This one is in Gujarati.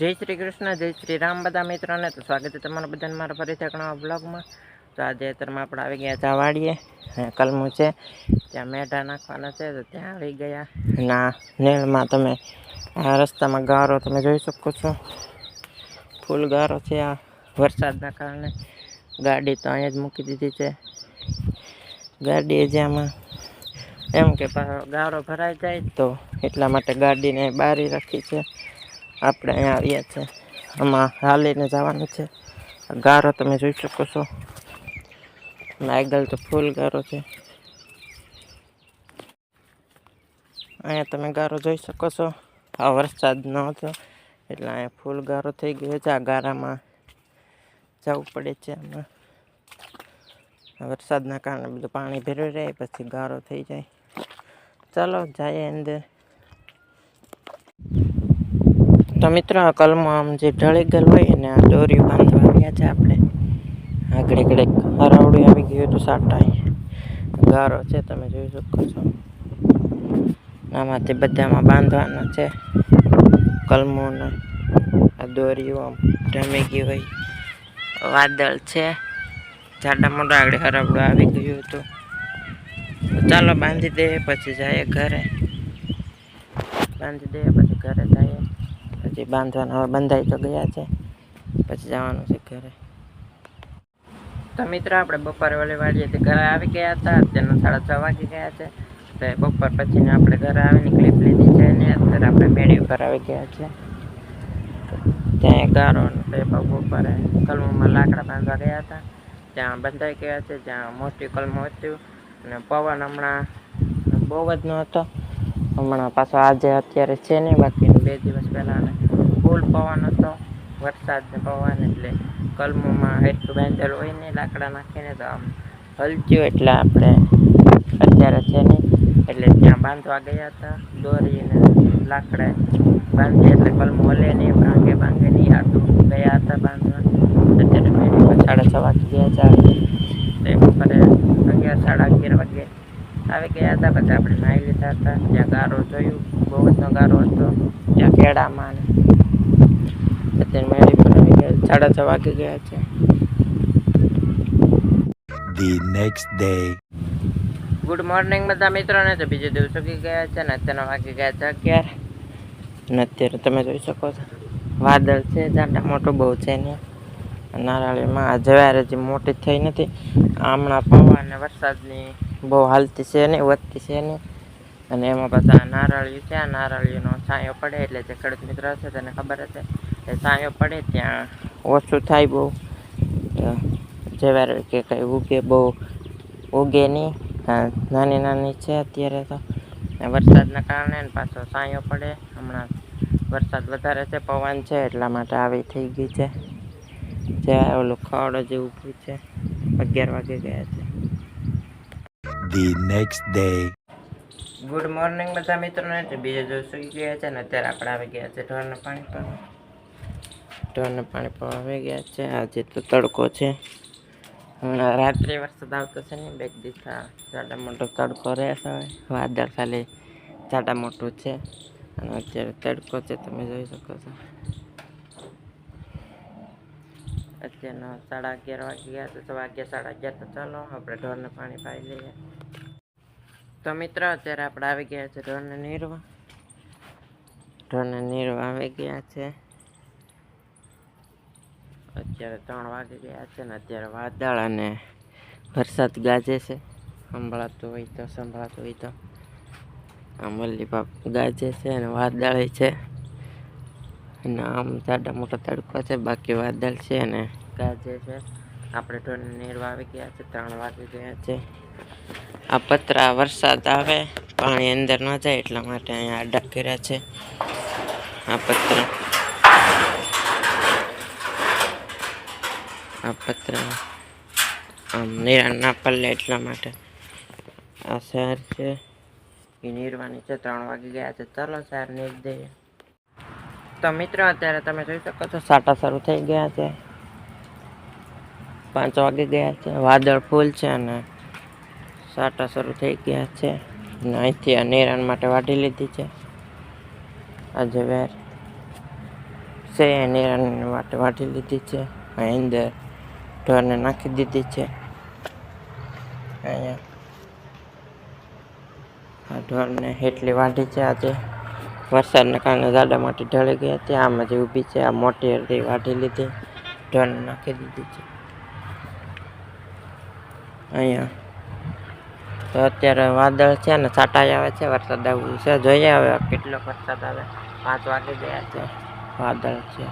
જય શ્રી કૃષ્ણ, જય શ્રી રામ બધા મિત્રોને. તો સ્વાગત છે તમારા બધાને મારા ફરીથી ઘણા બ્લોગમાં. તો આજે અત્યારમાં આપણે આવી ગયા ચા વાડીએ કલમું છે. ત્યાં મેઢા નાખવાના છે. તો ત્યાં આવી ગયા. ના નેળમાં તમે આ રસ્તામાં ગારો તમે જોઈ શકો છો. ફૂલ ગારો છે આ વરસાદના કારણે. ગાડી તો અહીંયા જ મૂકી દીધી છે. ગાડી જ્યાંમાં એમ કે ગારો ભરાઈ જાય તો એટલા માટે ગાડીને બારી રાખી છે. આપણે અહીંયા આવ્યા છે આમાં હાલીને જવાનું છે. ગારો તમે જોઈ શકો છો. નાયગલ તો ફૂલ ગારો છે. અહીંયા તમે ગારો જોઈ શકો છો. આ વરસાદ ન હતો. એટલે અહીંયા ફૂલ ગારો થઈ ગયો છે. આ ગારામાં જવું પડે છે આમાં. વરસાદના કારણે બધું પાણી ભેરવી રહે પછી ગારો થઈ જાય. ચાલો, જઈએ અંદર. તો મિત્રો, આ કલમો આમ જે ઢળી ગયેલ હોય ને આ દોરી બાંધવા આવ્યા છે આપણે. આગળ એક હરાવડું આવી ગયું હતું સાટાઈ ગારો છે, તમે જોઈ શકો છો. આમાંથી બધામાં બાંધવાના છે. કલમોને આ દોરીઓ આમ રમી ગઈ હોય. વાદળ છે. જાડા મોટા આગળ હરાવડું આવી ગયું હતું. ચાલો બાંધી દઈએ, પછી જાય ઘરે. બાંધી દઈએ, પછી ઘરે જઈએ. પછી બાંધવાના હવે બંધાઈ તો ગયા છે. પછી જવાનું છે ઘરે. તો મિત્રો આપણે બપોરે ઓલી વાળીએથી ઘરે આવી ગયા હતા. અત્યારના સાડા છ વાગી ગયા છે. તો બપોર પછીને આપણે ઘરે આવીને ક્લિપ લીધી છે ને અત્યારે આપણે મેળી ઉપર આવી ગયા છે. ત્યાં ગારો તે બપોરે કલમોમાં લાકડા બાંધવા ગયા હતા. ત્યાં બંધાઈ ગયા છે. જ્યાં મોટી કલમો હતું. અને પવન હમણાં બહુ જ ન હતો હમણાં પાછો આજે અત્યારે છે નહીં બાકી બે દિવસ પહેલાં ફૂલ પવન હતો. વરસાદ ને પવન એટલે કલમોમાં એટલું બાંધેલું હોય ને લાકડા નાખીને તો આમ હલચ્યું એટલે આપણે અત્યારે છે નહીં. એટલે ત્યાં બાંધવા ગયા હતા દોરીને લાકડા બાંધી એટલે કલમો હલે નહીં, ભાંગે ભાંગે નહીં, આટલું ગયા હતા બાંધવા. અત્યારે સાડા છ વાગી ગયા ચાર તે બપોરે અગિયાર સાડા અગિયાર વાગે આવી ગયા હતા પછી આપણે નાહી લીધા હતા. ત્યાં ગારો જોયું બહુ જ ગારો હતો ત્યાં કેળામાં અત્યારે મેળી પણ ગયા સાડા છ વાગી ગયા છે. The next day. Good morning બધા મિત્રોને તો બીજે દિવસ ઉગી ગયા છે ને અત્યારના વાગી ગયા છે અગિયાર. અને અત્યારે તમે જોઈ શકો છો વાદળ છે જાડા મોટું બહુ છે ને નારાળીમાં જવાર હજી મોટી થઈ નથી. હમણાં પવન અને વરસાદની બહુ હાલતી છે નહીં, વધતી છે નહીં. અને એમાં પાછા નારળિયું છે, આ નારળિયુંનો છાંયો પડે એટલે જે ખેડૂત મિત્ર છે તેને ખબર હશે. એ છાંયો પડે ત્યાં ઓછું થાય બહુ. જવાર કે કંઈ ઉગે બહુ, ઉગે નહીં. નાની નાની છે અત્યારે તો. વરસાદના કારણે પાછો છાંયો પડે. હમણાં વરસાદ વધારે છે, પવન છે, એટલા માટે આવી થઈ ગઈ છે. જે ઓલું ખવડો જે ઊભું છે. અગિયાર વાગે ગયા છે. The next day. Good morning બધા મિત્રોને. તો બીજા જો સુઈ ગયા છે ને, અત્યારે આપણે આવી ગયા છે ઢોરને પાણી પર ઢોરને પાણી પર આવી ગયા છે. આજે તો તડકો છે. હમણાં રાત્રે વરસાદ આવતો છે ને બે દિવસ જાડા મોટો તડકો રહેશે. હવે વાદળ ખાલી જાડા મોટું છે. અને અત્યારે તડકો છે, તમે જોઈ શકો છો. અત્યારના સાડા અગિયાર વાગી ગયા તો સવા અગિયાર, સાડા અગિયાર તો ચાલો, આપણે ઢોરને પાણી પાઈ લઈએ. તો મિત્રો, અત્યારે આપણે આવી ગયા છે ઢોરને નીરવા. ઢોરને નીરવા આવી ગયા છે. અત્યારે ત્રણ વાગી ગયા છે ને અત્યારે વાદળ અને વરસાદ ગાજે છે. સંભળાતું હોય તો, સંભળાતું હોય તો. આ મલ્લી બાપ ગાજે છે અને વાદળે છે. અને આમ જાડા મોટા તડકો છે, બાકી વાદળ છે અને ગાજે છે. આપણે તો નીરવા આવી ગયા છે, ત્રણ વાગી ગયા છે. આ પતરા વરસાદ આવે, પાણી અંદર ન જાય એટલા માટે અહીંયા આડા કર્યા છે. આ પતરા. આ પતરા આમ નિરાણ ના પલ્લે એટલા માટે. આ શહેર છે. એ નીરવાની છે, ત્રણ વાગી ગયા છે. ચાલો શહેર નીર તો મિત્રો, અત્યારે તમે જોઈ શકો છો, સાટા શરૂ થઈ ગયા છે. પાંચ વાગે ગયા છે. વાદળ ફૂલ છે અને સાટા શરૂ થઈ ગયા છે. અને અહીંથી આ નિરાણ માટે વાઢી લીધી છે. આજે વેર છે એ માટે વાઢી લીધી છે. અંદર ઢોરને નાખી દીધી છે. અહીંયા આ ઢોરને હેટલી વાઢી છે આજે. વરસાદને કારણે જાડા માટી ઢળી ગઈ હતી આમાં જે ઊભી છે, આ મોટી અડધી વાઢી લીધી ઢોન નાખી દીધી છે. અહીંયા તો અત્યારે વાદળ છે ને, છાંટાઈ આવે છે, વરસાદ આવવું છે, જોઈએ હવે કેટલો વરસાદ આવે. પાંચ વાગી ગયા છે, વાદળ છે.